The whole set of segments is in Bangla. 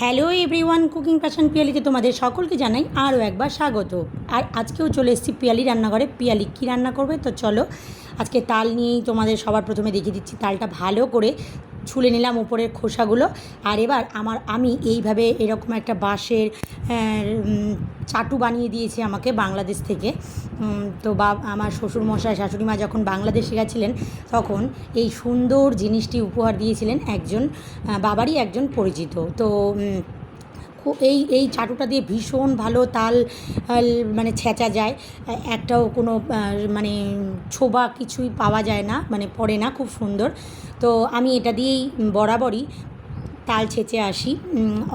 হ্যালো এভরিওয়ান কুকিং প্যাশন পিয়ালিতে তোমাদের সকলকে জানাই আরও একবার স্বাগত। আর আজকেও চলে এসেছি পিয়ালি রান্নাঘরে। পিয়ালি কী রান্না করবে? তো চলো আজকে তাল নিয়েই তোমাদের সবার প্রথমে দেখিয়ে দিচ্ছি তালটা ভালো করে ছুলে নিলাম উপরের খোসাগুলো। আর এবার আমার, আমি এইভাবে এরকম একটা বাঁশের চাটু বানিয়ে দিয়েছে আমাকে বাংলাদেশ থেকে। তো বা, আমার শ্বশুরমশাই, শাশুড়ি মা যখন বাংলাদেশে গেছিলেন, তখন এই সুন্দর জিনিসটি উপহার দিয়েছিলেন একজন বাবারই একজন পরিচিত। তো এই এই চাটুটা দিয়ে ভীষণ ভালো তাল মানে ছেঁচা যায়। একটাও কোনো মানে ছোবা কিছুই পাওয়া যায় না মানে পড়ে না, খুব সুন্দর। তো আমি এটা দিয়েই বরাবরই তাল ছেঁচে আসি।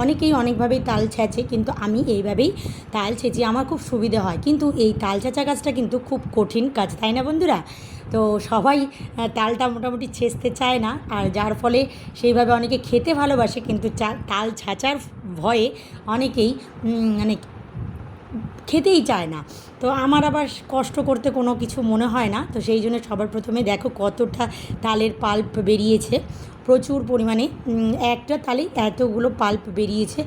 অনেকেই অনেকভাবেই তাল ছেঁচে, কিন্তু আমি এইভাবেই তাল ছেঁচি। আমার খুব সুবিধে হয়। কিন্তু এই তাল ছেঁচা কাজটা কিন্তু খুব কঠিন কাজ, তাই না বন্ধুরা? তো সবাই তালটা মোটামুটি ছেঁচতে চায় না, আর যার ফলে সেইভাবে অনেকে খেতে ভালোবাসে, কিন্তু তাল ছাঁচার ভয়ে অনেকেই মানে খেতেই চায় না। তো আমার আবার কষ্ট করতে কোনো কিছু মনে হয় না। তো সেই জন্য সবার প্রথমে দেখো কতটা তালের পাল্প বেরিয়েছে। প্রচুর পরিমাণে। একটা তালে এতগুলো পাল্প বেরিয়েছে।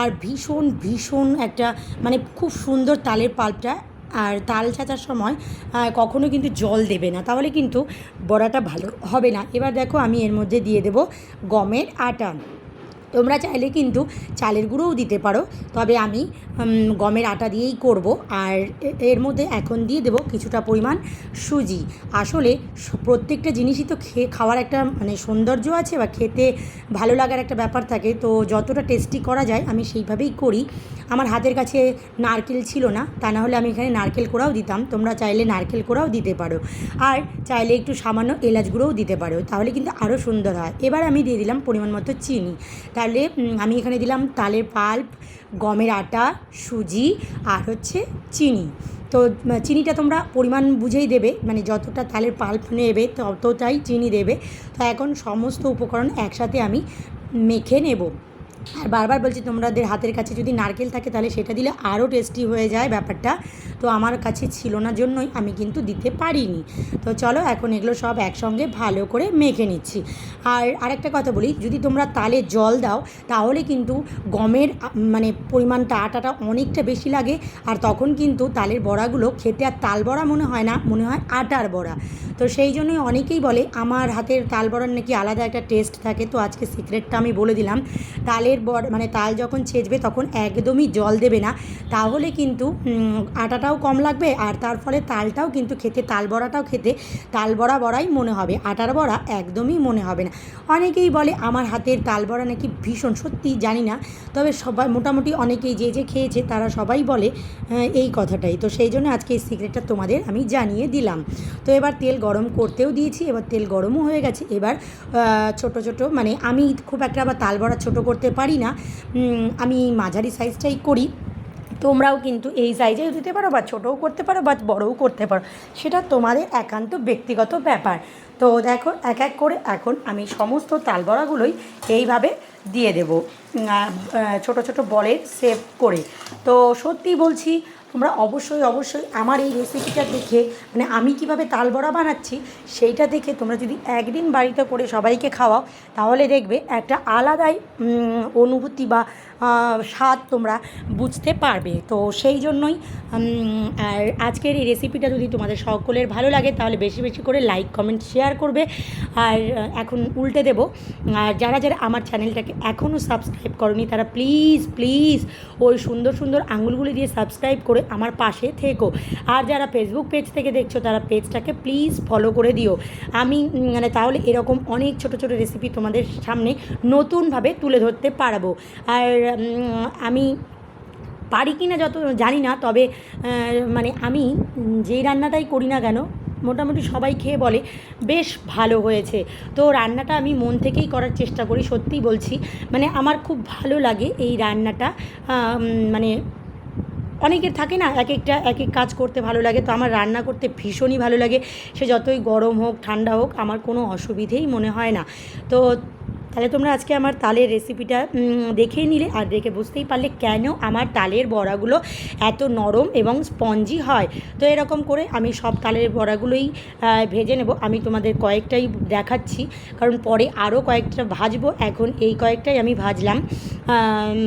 আর ভীষণ ভীষণ একটা মানে খুব সুন্দর তালের পাল্পটা। আর তাল ছাঁচার সময় কখনো কিন্তু জল দেবে না। তাহলে কিন্তু বড়াটা ভালো হবে না। এবার দেখো আমি এর মধ্যে দিয়ে দেবো গমের আটা। তোমরা চাইলে কিন্তু চালের গুঁড়োও দিতে পারো। তবে আমি গমের আটা দিয়েই করব। আর এর মধ্যে এখন দিয়ে দেবো কিছুটা পরিমাণ সুজি। আসলে প্রত্যেকটা জিনিসই তো খেয়ে খাওয়ার একটা মানে সৌন্দর্য আছে বা খেতে ভালো লাগার একটা ব্যাপার থাকে। তো যতটা টেস্টি করা যায় আমি সেইভাবেই করি। আমার হাতের কাছে নারকেল ছিল না, তা না হলে আমি এখানে নারকেল কোড়াও দিতাম। তোমরা চাইলে নারকেল কোড়াও দিতে পারো। আর চাইলে একটু সামান্য এলাচ গুঁড়োও দিতে পারো। তাহলে কিন্তু আরও সুন্দর হয়। এবার আমি দিয়ে দিলাম পরিমাণ মতো চিনি। তাহলে আমি এখানে দিলাম তালের পাল্প, গমের আটা, সুজি আর হচ্ছে চিনি। তো চিনিটা তোমরা পরিমাণ বুঝেই দেবে মানে যতটা তালের পাল্প নেবে ততটাই চিনি দেবে। তো এখন সমস্ত উপকরণ একসাথে আমি মেখে নেব। আর বারবার বলছি, তোমাদের হাতের কাছে যদি নারকেল থাকে, তাহলে সেটা দিলে আরও টেস্টি হয়ে যায় ব্যাপারটা। তো আমার কাছে ছিল না জন্যই আমি কিন্তু দিতে পারিনি। তো চলো, এখন এগুলো সব একসঙ্গে ভালো করে মেখে নিচ্ছি। আর আরেকটা কথা বলি, যদি তোমরা তালে জল দাও, তাহলে কিন্তু গমের মানে পরিমাণটা, আটাটা অনেকটা বেশি লাগে। আর তখন কিন্তু তালের বড়াগুলো খেতে আর তাল বড়া মনে হয় না, মনে হয় আটার বড়া। তো সেই জন্যই অনেকেই বলে, আমার হাতের তাল বড়ার নাকি আলাদা একটা টেস্ট থাকে। তো আজকে সিক্রেটটা আমি বলে দিলাম। তালের বড় মানে তাল যখন ছেঁচবে তখন একদমই জল দেবে না। তাহলে কিন্তু আটাটাও কম লাগবে আর তার ফলে তালটাও কিন্তু খেতে তাল বড়াটাও খেতে তাল বড়া বড়াই মনে হবে। আটার বড়া একদমই মনে হবে না। অনেকেই বলে আমার হাতের তাল বড়া নাকি ভীষণ সত্যি জানি না। তবে সবাই মোটামুটি অনেকেই যে যে খেয়েছে তারা সবাই বলে আহ, এই কথাটাই। তো সেই জন্য আজকে এই সিক্রেটটা তোমাদের আমি জানিয়ে দিলাম। তো এবার তেল গরম করতেও দিয়েছি এবার তেল গরমও হয়ে গেছে। এবার ছোট ছোট মানে আমি খুব একটা আবার তাল বড়া ছোটো করতে পারি না। আমি মাঝারি সাইজটাই করি। তোমরাও কিন্তু এই সাইজেও দিতে পারো বা ছোটোও করতে পারো বা বড়ও করতে পারো। সেটা তোমাদের একান্ত ব্যক্তিগত ব্যাপার। তো দেখো, এক এক করে এখন আমি সমস্ত তালবড়াগুলোই এইভাবে দিয়ে দেব। ছোট ছোট বলে সেভ করে। তো সত্যি বলছি তোমরা অবশ্যই অবশ্যই আমার এই রেসিপিটা দেখে মানে আমি কীভাবে তালবড়া বানাচ্ছি, সেইটা দেখে তোমরা যদি একদিন বাড়িতে করে সবাইকে খাওয়াও, তাহলে দেখবে একটা আলাদাই অনুভূতি বা স্বাদ তোমরা বুঝতে পারবে। তো সেই জন্যই আর আজকের এই রেসিপিটা যদি তোমাদের সকলের ভালো লাগে, তাহলে বেশি বেশি করে লাইক কমেন্ট শেয়ার করবে। আর এখন উল্টে দেবো। আর যারা যারা আমার চ্যানেলটাকে এখনও সাবস্ক্রাইব করনি, তারা প্লিজ প্লিজ ওই সুন্দর সুন্দর আঙুলগুলি দিয়ে সাবস্ক্রাইব করে আমার পাশে থেকো। আর যারা ফেসবুক পেজ থেকে দেখছ, তারা পেজটাকে প্লিজ ফলো করে দিও। আমি মানে তাহলে এরকম অনেক ছোট ছোট রেসিপি তোমাদের সামনে নতুনভাবে তুলে ধরতে পারব। আর আমি পারি কি না যত, জানি না, তবে মানে আমি যেই রান্নাটাই করি না কেন, মোটামুটি সবাই খেয়ে বলে, বেশ ভালো হয়েছে। তো রান্নাটা আমি মন থেকেই করার চেষ্টা করি, সত্যিই বলছি। মানে আমার খুব ভালো লাগে এই রান্নাটা মানে অনেকের থাকে না এক একটা এক এক কাজ করতে ভালো লাগে। তো আমার রান্না করতে ভীষণই ভালো লাগে। সে যতই গরম হোক, ঠান্ডা হোক, আমার কোনো অসুবিধেই মনে হয় না। তো তাহলে তোমরা আজকে আমার তালের রেসিপিটা দেখেই নিলে আর দেখে বুঝতেই পারলে কেন আমার তালের বড়াগুলো এত নরম এবং স্পঞ্জি হয়। তো এরকম করে আমি সব তালের বড়াগুলোই ভেজে নেব। আমি তোমাদের কয়েকটাই দেখাচ্ছি, কারণ পরে আরও কয়েকটা ভাজবো। এখন এই কয়েকটাই আমি ভাজলাম।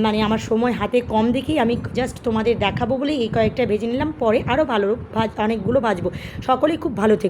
মানে আমার সময় হাতে কম দেখেই আমি জাস্ট তোমাদের দেখাবো বলে এই কয়েকটা ভেজে নিলাম। পরে আরও ভালো ভাজ, অনেকগুলো ভাজবো। সকলেই খুব ভালো থেকো।